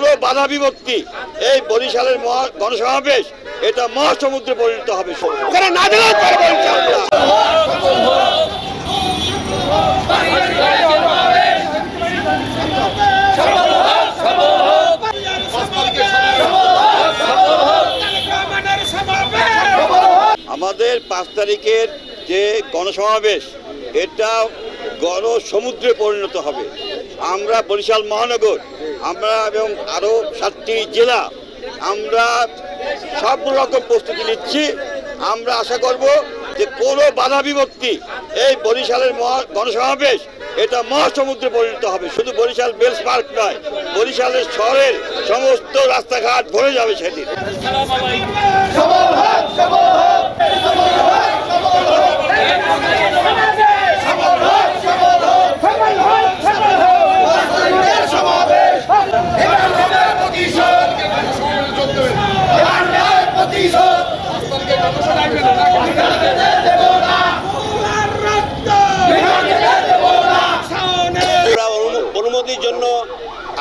কোনো বাধা বিভক্তি এই বরিশালের গণসমাবেশ, এটা মহাসমুদ্রে পরিণত হবে। আমাদের পাঁচ তারিখের যে গণসমাবেশ, এটা গণসমুদ্রে পরিণত হবে। আমরা বরিশাল মহানগর, আমরা এবং আরও সাতটি জেলা, আমরা সব রকম প্রস্তুতি নিচ্ছি। আমরা আশা করব যে কোনো বাধা বিভক্তি এই বরিশালের মহা গণসমাবেশ, এটা মহাসমুদ্রে পরিণত হবে। শুধু বরিশাল বেলস পার্ক নয়, বরিশালের শহরের সমস্ত রাস্তাঘাট ভরে যাবে সেদিন।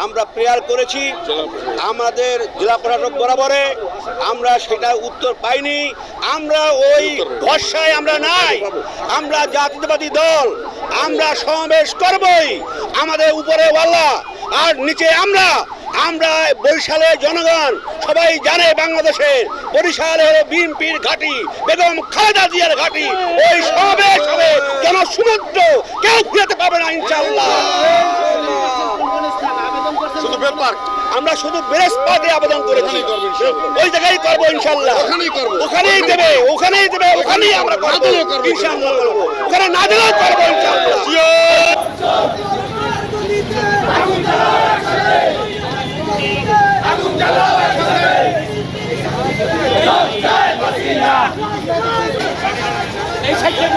আমরা প্রেয়ার করেছি। আমাদের জেলা প্রশাসক বরাবরে আমরা সেটা উত্তর পাইনি। আমরা ওই ভরসায় আমরা নাই। আমরা জাতীয়তাবাদী দল। আমরা সমাবেশ করবই। আমাদের উপরে ওয়াল্লা আর নিচে আমরা। আমরা বরিশালের জনগণ। সবাই জানে বাংলাদেশের। বরিশাল হলো বিএনপির ঘাঁটি। বেগম খালেদা জিয়ার ঘাঁটি। ওই সমাবেশ হবে। যেন সমুদ্র কেউ ফিরাতে পারবে না ইনশাল্লাহ পার্ক আমরা শুধু ব্রেস পাতে আবেদন করেছি। ওই জায়গায় করব ইনশাল্লাহ ওখানেই করব। ওখানেই দেবে ওখানেই দেবে ওখানেই আমরা করব। ইনশাল্লাহ করব ওখানে না দিলেও করব ইনশাল্লাহ এই সাইডে